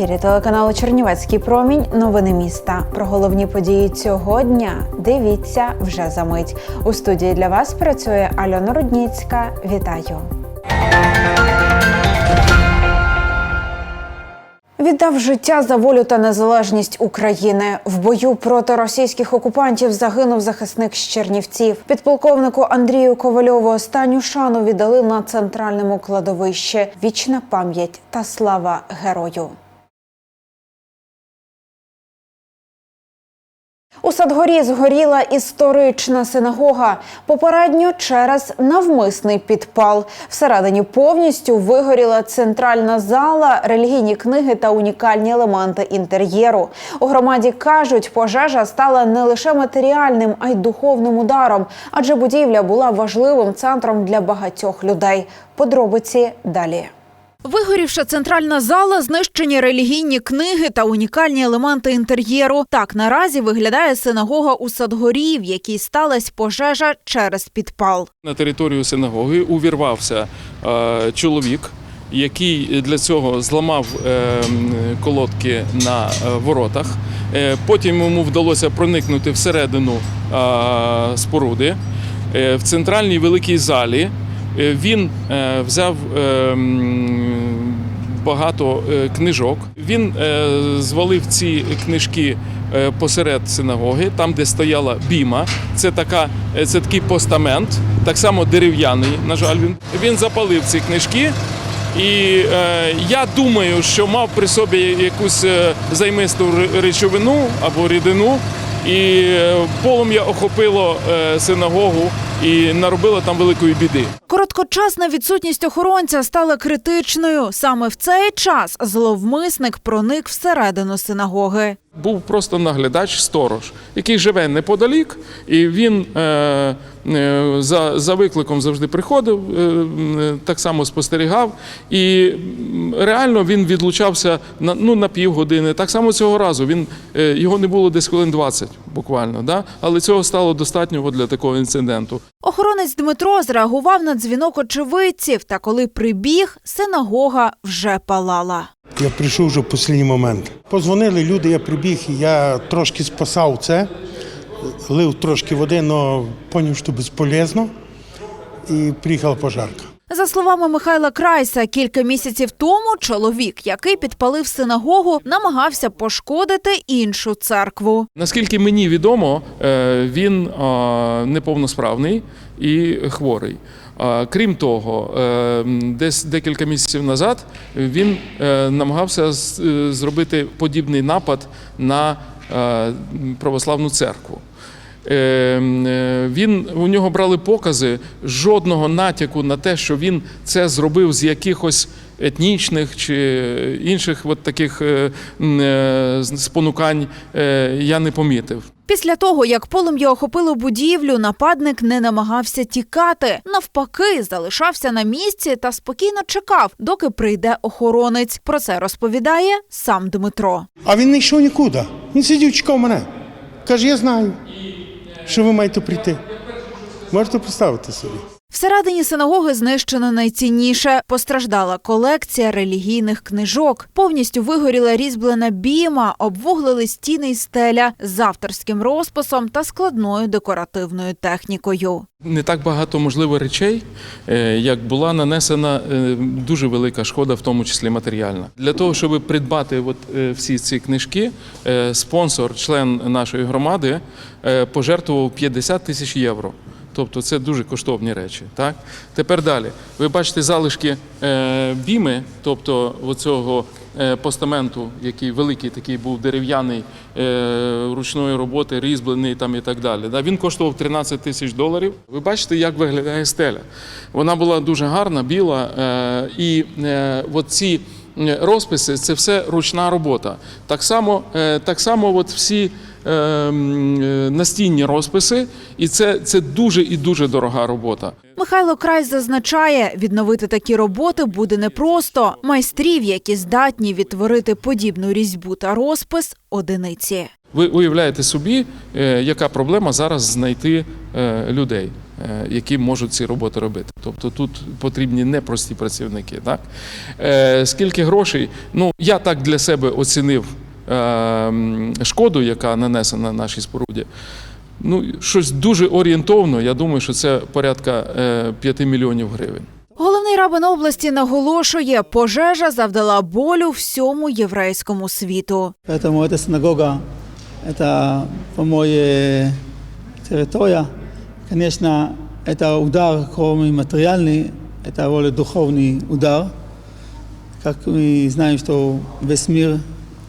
ефірі телеканалу Чернівецький промінь. Новини міста. Про головні події цього дня дивіться вже за мить. У студії для вас працює Альона Рудніцька. Вітаю. Віддав життя за волю та незалежність України. В бою проти російських окупантів загинув захисник з Чернівців. Підполковнику Андрію Ковальову останню шану віддали на центральному кладовищі. Вічна пам'ять та слава герою. У Садгорі згоріла історична синагога. Попередньо через навмисний підпал. Всередині повністю вигоріла центральна зала, релігійні книги та унікальні елементи інтер'єру. У громаді кажуть, пожежа стала не лише матеріальним, а й духовним ударом, адже будівля була важливим центром для багатьох людей. Подробиці далі. Вигорівша центральна зала, знищені релігійні книги та унікальні елементи інтер'єру. Так наразі виглядає синагога у Садгорі, в якій сталася пожежа через підпал. На територію синагоги увірвався е, чоловік, який для цього зламав е, колодки на е, воротах. Е, потім йому вдалося проникнути всередину е, споруди. Е, в центральній великій залі він е, взяв е, багато е, книжок. Він е, звалив ці книжки е, посеред синагоги, там, де стояла біма. Це така, е, це такий постамент, так само дерев'яний. На жаль, він він запалив ці книжки. І е, я думаю, що мав при собі якусь е, займисту речовину або рідину, і е, полум'я охопило е, синагогу і наробила там великої біди. Короткочасна відсутність охоронця стала критичною. Саме в цей час зловмисник проник всередину синагоги. Був просто наглядач сторож, який живе неподалік, і він е, е, за, за викликом завжди приходив, е, е, так само спостерігав. І реально він відлучався на, ну, на півгодини. Так само цього разу він, е, його не було десь хвилин 20 буквально, да? але цього стало достатньо для такого інциденту. Охоронець Дмитро зреагував на дзвінок очевидців, та коли прибіг, синагога вже палала. Я прийшов вже в останній момент. Позвонили люди, я прибіг, я трошки спасав це, лив трошки води, але зрозумів, що безполезно, і приїхала пожарка. За словами Михайла Крайса, кілька місяців тому чоловік, який підпалив синагогу, намагався пошкодити іншу церкву. Наскільки мені відомо, е, він е, неповносправний і хворий. Крім того, е, десь декілька місяців назад він е, намагався е, зробити подібний напад на православну церкву. Він у нього брали покази жодного натяку на те, що він це зробив з якихось етнічних чи інших от таких е, е, спонукань е, я не помітив. Після того, як полум'я охопило будівлю, нападник не намагався тікати. Навпаки, залишався на місці та спокійно чекав, доки прийде охоронець. Про це розповідає сам Дмитро. А він не йшов нікуди. Він сидів, чекав мене. Каже, я знаю, що ви маєте прийти. Можете представити собі. Всередині синагоги знищено найцінніше. Постраждала колекція релігійних книжок. Повністю вигоріла різьблена біма, обвуглили стіни й стеля з авторським розписом та складною декоративною технікою. Не так багато можливо речей, е, як була нанесена е, дуже велика шкода, в тому числі матеріальна. Для того, щоб придбати от е, всі ці книжки, спонсор, член нашої громади, пожертвував 50 тисяч євро. Тобто це дуже коштовні речі. Так? Тепер далі. Ви бачите залишки е, біми, тобто оцього е, постаменту, який великий такий був дерев'яний е, ручної роботи, різьблений там і так далі. Да? Він коштував 13 тисяч доларів. Ви бачите, як виглядає стеля. Вона була дуже гарна, біла. І ці розписи це все ручна робота. Так само, так само от всі настінні розписи, і це, це дуже і дуже дорога робота. Михайло Край зазначає, відновити такі роботи буде непросто. Майстрів, які здатні відтворити подібну різьбу та розпис, одиниці. Ви уявляєте собі, е, яка проблема зараз знайти е, людей. е, які можуть ці роботи робити. Тобто тут потрібні непрості працівники. Так? Е, Скільки грошей? Ну, я так для себе оцінив е, шкоду, яка нанесена нашій споруді. Ну, щось дуже орієнтовно. Я думаю, що це порядка е, 5 мільйонів гривень. Головний рабин області наголошує, пожежа завдала болю всьому єврейському світу. Поэтому эта синагога, это, по-моему, территория. Конечно, это удар, кроме материальный, это более духовный удар. Как мы знаем, что весь мир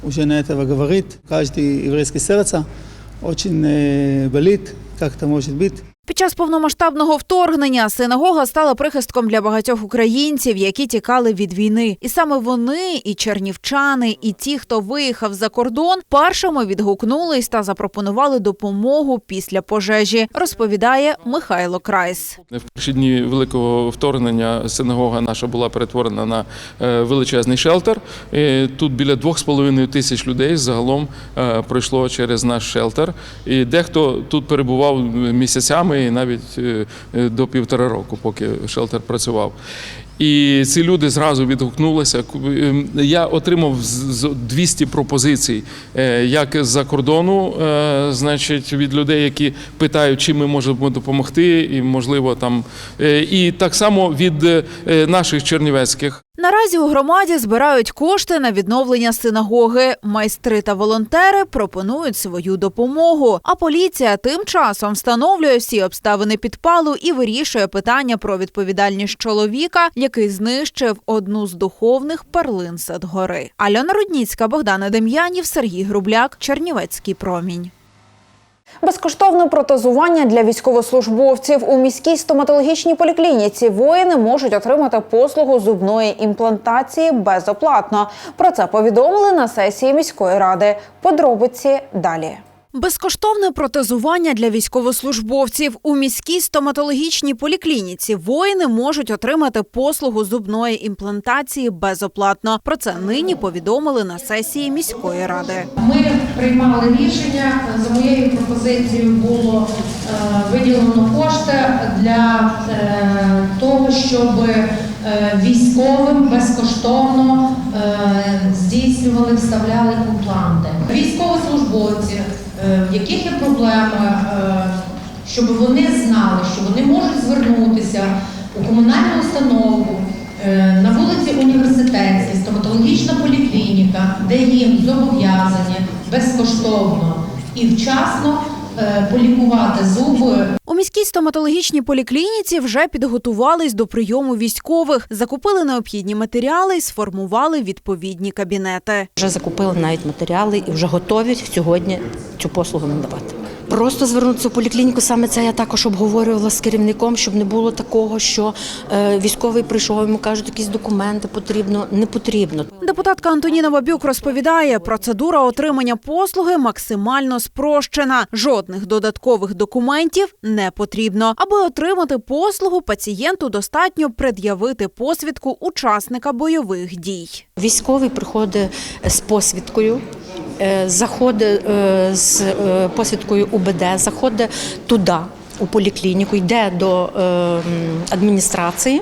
уже на этого говорит. Каждый еврейский сердце очень э, болит, как это может быть. Під час повномасштабного вторгнення синагога стала прихистком для багатьох українців, які тікали від війни. І саме вони, і чернівчани, і ті, хто виїхав за кордон, першими відгукнулись та запропонували допомогу після пожежі. Розповідає Михайло Крайс. В перші дні великого вторгнення синагога наша була перетворена на е, величезний шелтер. Тут біля 2,5 тисяч людей загалом е, пройшло через наш шелтер. І дехто тут перебував місяцями і навіть е, е, до півтора року, поки шелтер працював. І ці люди зразу відгукнулися. Ем, Я отримав з- з 200 пропозицій, е, як з-за кордону, е, значить, від людей, які питають, чим ми можемо допомогти, і можливо там, е, і так само від е, наших чернівецьких. Наразі у громаді збирають кошти на відновлення синагоги. Майстри та волонтери пропонують свою допомогу. А поліція тим часом встановлює всі обставини підпалу і вирішує питання про відповідальність чоловіка, який знищив одну з духовних перлин Садгори. Альона Рудніцька, Богдана Дем'янів, Сергій Грубляк, Чернівецький промінь. Безкоштовне протезування для військовослужбовців у міській стоматологічній поліклініці воїни можуть отримати послугу зубної імплантації безоплатно. Про це повідомили на сесії міської ради. Подробиці далі. Безкоштовне протезування для військовослужбовців у міській стоматологічній поліклініці воїни можуть отримати послугу зубної імплантації безоплатно. Про це нині повідомили на сесії міської ради. Ми приймали рішення. За моєю пропозицією було е, виділено кошти для е, того, щоб е, військовим безкоштовно здійснювали, вставляли імпланти. Військовослужбовці, в яких є проблеми, е, щоб вони знали, що вони можуть звернутися у комунальну установу е, на вулиці Університетській, стоматологічна поліклініка, де їм зобов'язані безкоштовно і вчасно е, полікувати зуби У міській стоматологічній поліклініці вже підготувались до прийому військових, закупили необхідні матеріали і сформували відповідні кабінети. Вже закупили навіть матеріали і вже готові сьогодні цю послугу надавати. Просто звернутися в поліклініку, саме це я також обговорювала з керівником, щоб не було такого, що е, військовий прийшов, йому кажуть, якісь документи потрібно, не потрібно. Депутатка Антоніна Бабюк розповідає, процедура отримання послуги максимально спрощена. Жодних додаткових документів не потрібно. Аби отримати послугу, пацієнту достатньо пред'явити посвідку учасника бойових дій. Військовий приходить з посвідкою, заходить е, з е, посвідкою УБД, заходить туди. У поліклініку йде до е, адміністрації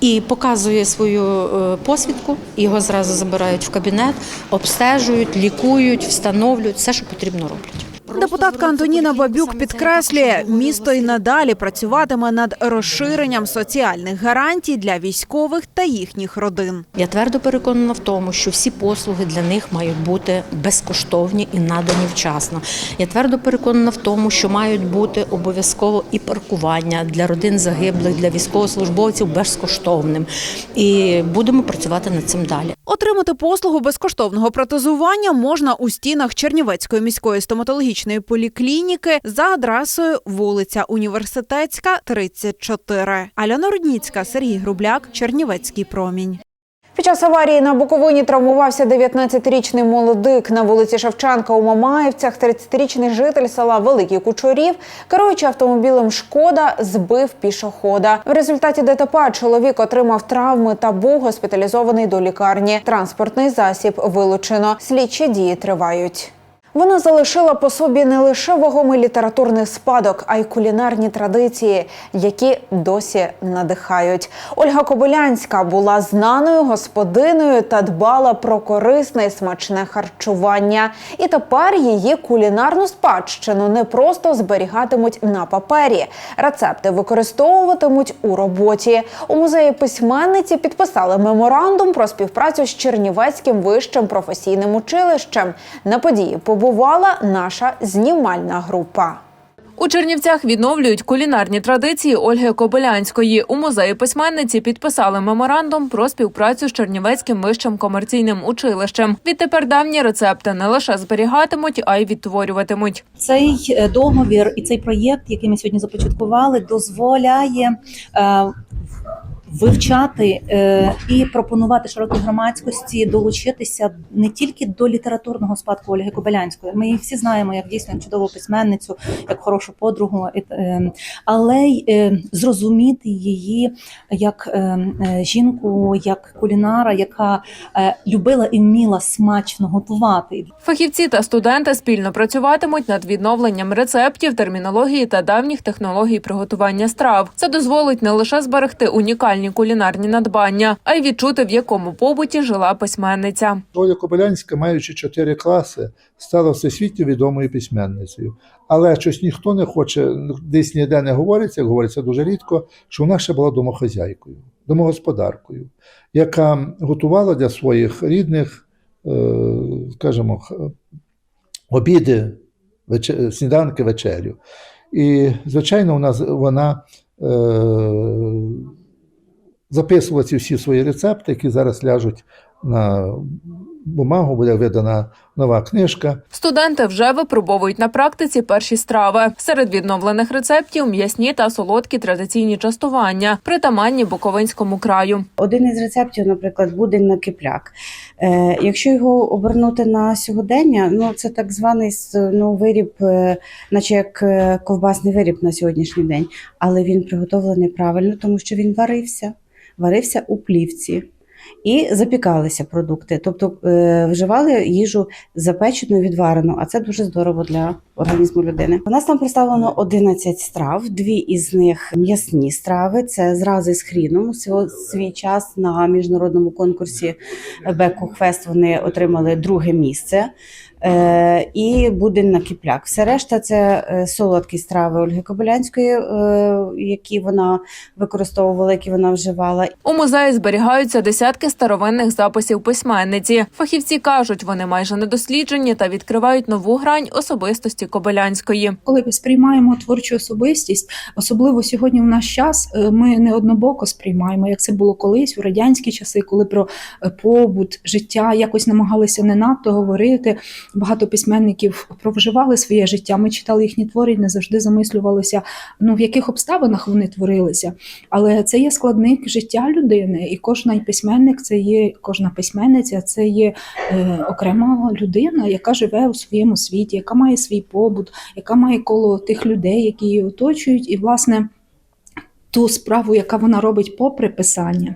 і показує свою е, посвідку. Його зразу забирають в кабінет, обстежують, лікують, встановлюють все, що потрібно роблять. Депутатка Антоніна Бабюк підкреслює, місто й надалі працюватиме над розширенням соціальних гарантій для військових та їхніх родин. Я твердо переконана в тому, що всі послуги для них мають бути безкоштовні і надані вчасно. Я твердо переконана в тому, що мають бути обов'язково і паркування для родин загиблих, для військовослужбовців безкоштовним. І будемо працювати над цим далі. Отримати послугу безкоштовного протезування можна у стінах Чернівецької міської стоматологічної поліклініки за адресою вулиця Університетська, 34. Альона Рудніцька, Сергій Грубляк, Чернівецький промінь. Під час аварії на Буковині травмувався 19-річний молодик на вулиці Шевченка у Мамаївцях. 30-річний житель села Великий Кучурів, керуючи автомобілем Шкода, збив пішохода. В результаті ДТП чоловік отримав травми та був госпіталізований до лікарні. Транспортний засіб вилучено. Слідчі дії тривають. Вона залишила по собі не лише вагомий літературний спадок, а й кулінарні традиції, які досі надихають. Ольга Кобилянська була знаною господиною та дбала про корисне і смачне харчування. І тепер її кулінарну спадщину не просто зберігатимуть на папері. Рецепти використовуватимуть у роботі. У музеї письменниці підписали меморандум про співпрацю з Чернівецьким вищим професійним училищем. На події побувала наша знімальна група. У Чернівцях відновлюють кулінарні традиції Ольги Кобилянської. У музеї письменниці підписали меморандум про співпрацю з Чернівецьким вищим комерційним училищем. Відтепер давні рецепти не лише зберігатимуть, а й відтворюватимуть. Цей е, договір і цей проєкт, який ми сьогодні започаткували, дозволяє е, вивчати е, і пропонувати широкій громадськості долучитися не тільки до літературного спадку Ольги Кобилянської. Ми її всі знаємо як дійсно чудову письменницю, як хорошу подругу, е, але й е, зрозуміти її як е, е, жінку, як кулінара, яка е, любила і вміла смачно готувати. Фахівці та студенти спільно працюватимуть над відновленням рецептів, термінології та давніх технологій приготування страв. Це дозволить не лише зберегти унікальні кулінарні надбання, а й відчути, в якому побуті жила письменниця. Оля Кобилянська, маючи чотири класи, стала всесвітньо відомою письменницею. Але щось ніхто не хоче, десь ніде не говориться, як говориться дуже рідко, що вона ще була домохозяйкою, домогосподаркою, яка готувала для своїх рідних, е, скажімо, обіди, сніданки, вечерю. І, звичайно, вона, вона е, записувала ці всі свої рецепти, які зараз ляжуть на бумагу, буде видана нова книжка. Студенти вже випробовують на практиці перші страви. Серед відновлених рецептів м'ясні та солодкі традиційні частування, притаманні Буковинському краю. Один із рецептів, наприклад, буде на кипляк. Е, якщо його обернути на сьогодення, ну це так званий ну, виріб, е, наче як е, ковбасний виріб на сьогоднішній день, але він приготовлений правильно, тому що він варився, варився у плівці. І запікалися продукти, тобто е, вживали їжу запечену, відварену, а це дуже здорово для організму людини. У нас там представлено 11 страв, дві із них м'ясні страви. Це зрази з хріном. Свій час на міжнародному конкурсі Беку Хвест вони отримали друге місце. Е, і будин на кіпляк. Все решта це е, солодкі страви Ольги Кобилянської, е, які вона використовувала, які вона вживала. У музеї зберігаються десятки старовинних записів письменниці. Фахівці кажуть, вони майже недосліджені та відкривають нову грань особистості Кобилянської. коли ми сприймаємо творчу особистість, особливо сьогодні в наш час, ми не однобоко сприймаємо, як це було колись у радянські часи, коли про побут, життя якось намагалися не надто говорити. Багато письменників провживали своє життя. Ми читали їхні твори і не завжди замислювалися, ну в яких обставинах вони творилися. Але це є складник життя людини, і кожна письменник це є кожна письменниця, це є е, окрема людина, яка живе у своєму світі, яка має свій побут, яка має коло тих людей, які її оточують, і власне. Ту справу, яка вона робить попри писання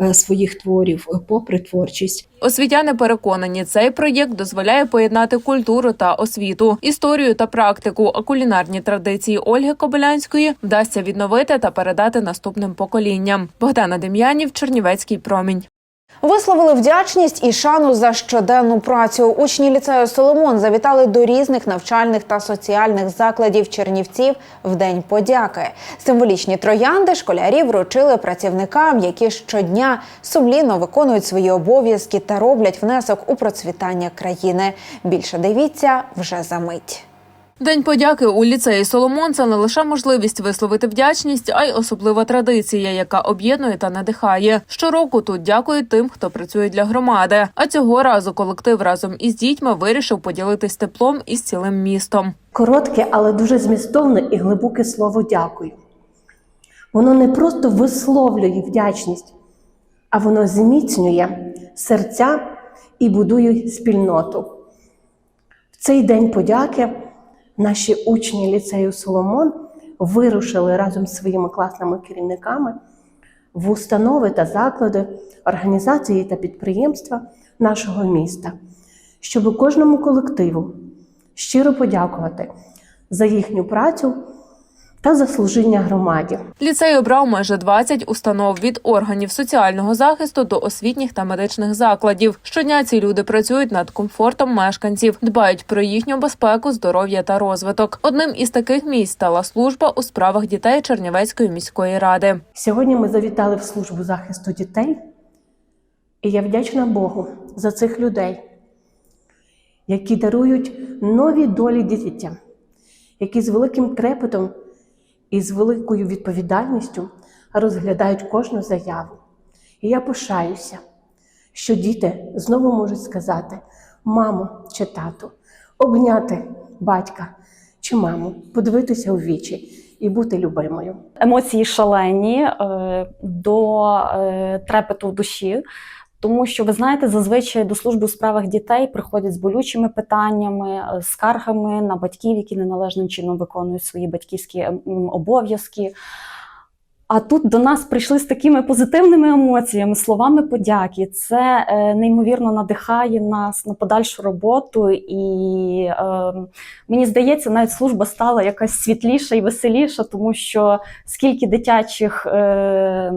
е, своїх творів, е, попри творчість, Освітяни переконані, цей проєкт дозволяє поєднати культуру та освіту, історію та практику, а кулінарні традиції Ольги Кобилянської вдасться відновити та передати наступним поколінням. Богдана Дем'янів, Чернівецький промінь. Висловили вдячність і шану за щоденну працю. Учні ліцею Соломон завітали до різних навчальних та соціальних закладів Чернівців в День подяки. Символічні троянди школярі вручили працівникам, які щодня сумлінно виконують свої обов'язки та роблять внесок у процвітання країни. Більше дивіться вже за мить. День подяки у ліцеї Соломон це не лише можливість висловити вдячність, а й особлива традиція, яка об'єднує та надихає. Щороку тут дякують тим, хто працює для громади. А цього разу колектив разом із дітьми вирішив поділитись теплом із цілим містом. Коротке, але дуже змістовне і глибоке слово дякую. Воно не просто висловлює вдячність, а воно зміцнює серця і будує спільноту. В цей день подяки наші учні ліцею Соломон вирушили разом з своїми класними керівниками в установи та заклади, організації та підприємства нашого міста, щоб кожному колективу щиро подякувати за їхню працю та за служіння громаді. Ліцей обрав майже 20 установ від органів соціального захисту до освітніх та медичних закладів. Щодня ці люди працюють над комфортом мешканців, дбають про їхню безпеку, здоров'я та розвиток. Одним із таких місць стала служба у справах дітей Чернівецької міської ради. Сьогодні ми завітали в службу захисту дітей, і я вдячна Богу за цих людей, які дарують нові долі дітям, які з великим трепетом і з великою відповідальністю розглядають кожну заяву. І я пишаюся, що діти знову можуть сказати мамо чи тату, обняти батька чи маму, подивитися у вічі і бути любимою. емоції шалені е, до е, трепету в душі. Тому що ви знаєте, зазвичай до служби у справах дітей приходять з болючими питаннями, е, скаргами на батьків, які неналежним чином виконують свої батьківські ем, обов'язки. А тут до нас прийшли з такими позитивними емоціями, словами подяки. Це е, неймовірно надихає нас на подальшу роботу, і е, мені здається, навіть служба стала якась світліша і веселіша, тому що скільки дитячих е,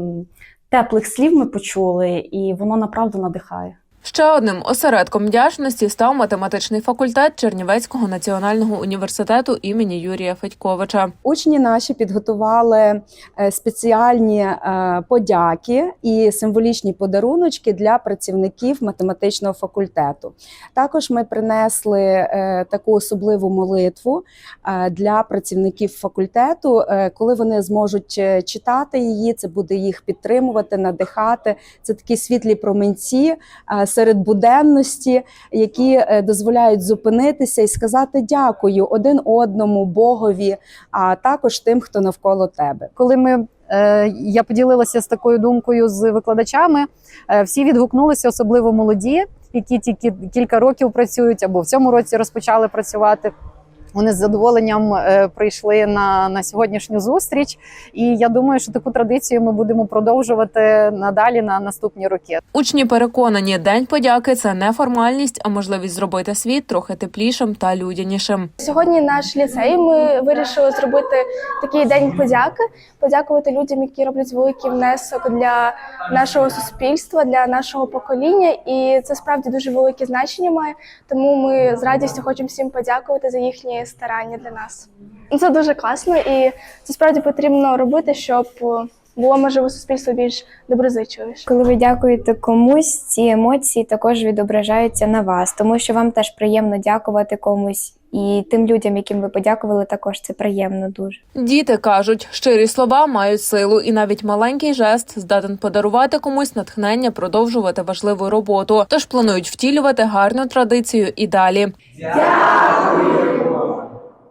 теплих слів ми почули, і воно направду надихає. Ще одним осередком вдячності став математичний факультет Чернівецького національного університету імені Юрія Федьковича. Учні наші підготували е, спеціальні е, подяки і символічні подаруночки для працівників математичного факультету. Також ми принесли е, таку особливу молитву для працівників факультету, коли вони зможуть читати її, це буде їх підтримувати, надихати. Це такі світлі променці серед буденності, які е, дозволяють зупинитися і сказати дякую один одному, Богові, а також тим, хто навколо тебе. коли ми е, я поділилася з такою думкою з викладачами, е, всі відгукнулися, особливо молоді, які тільки кілька років працюють або в цьому році розпочали працювати. Вони з задоволенням е, прийшли на, на сьогоднішню зустріч, і я думаю, що таку традицію ми будемо продовжувати надалі на наступні роки. Учні переконані, день подяки це не формальність, а можливість зробити світ трохи теплішим та людянішим. Сьогодні наш ліцей ми вирішили зробити такий день подяки, подякувати людям, які роблять великий внесок для нашого суспільства, для нашого покоління. І це справді дуже велике значення має. Тому ми з радістю хочемо всім подякувати за їхні старання для нас. Це дуже класно, і це справді потрібно робити, щоб було можливо суспільство більш доброзичливіше. Коли ви дякуєте комусь, ці емоції також відображаються на вас, тому що вам теж приємно дякувати комусь. І тим людям, яким ви подякували, також це приємно дуже. Діти кажуть, щирі слова мають силу, і навіть маленький жест здатен подарувати комусь натхнення продовжувати важливу роботу. Тож планують втілювати гарну традицію і далі.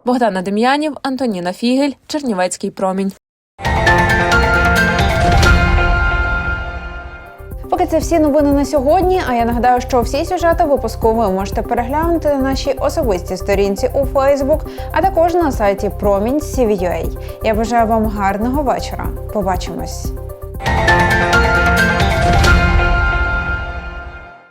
Богдана Дем'янів, Антоніна Фігель, Чернівецький промінь. Поки це всі новини на сьогодні. А я нагадаю, що всі сюжети випуску ви можете переглянути на нашій особистій сторінці у Фейсбук, а також на сайті Промінь.CVUA. Я бажаю вам гарного вечора. Побачимось.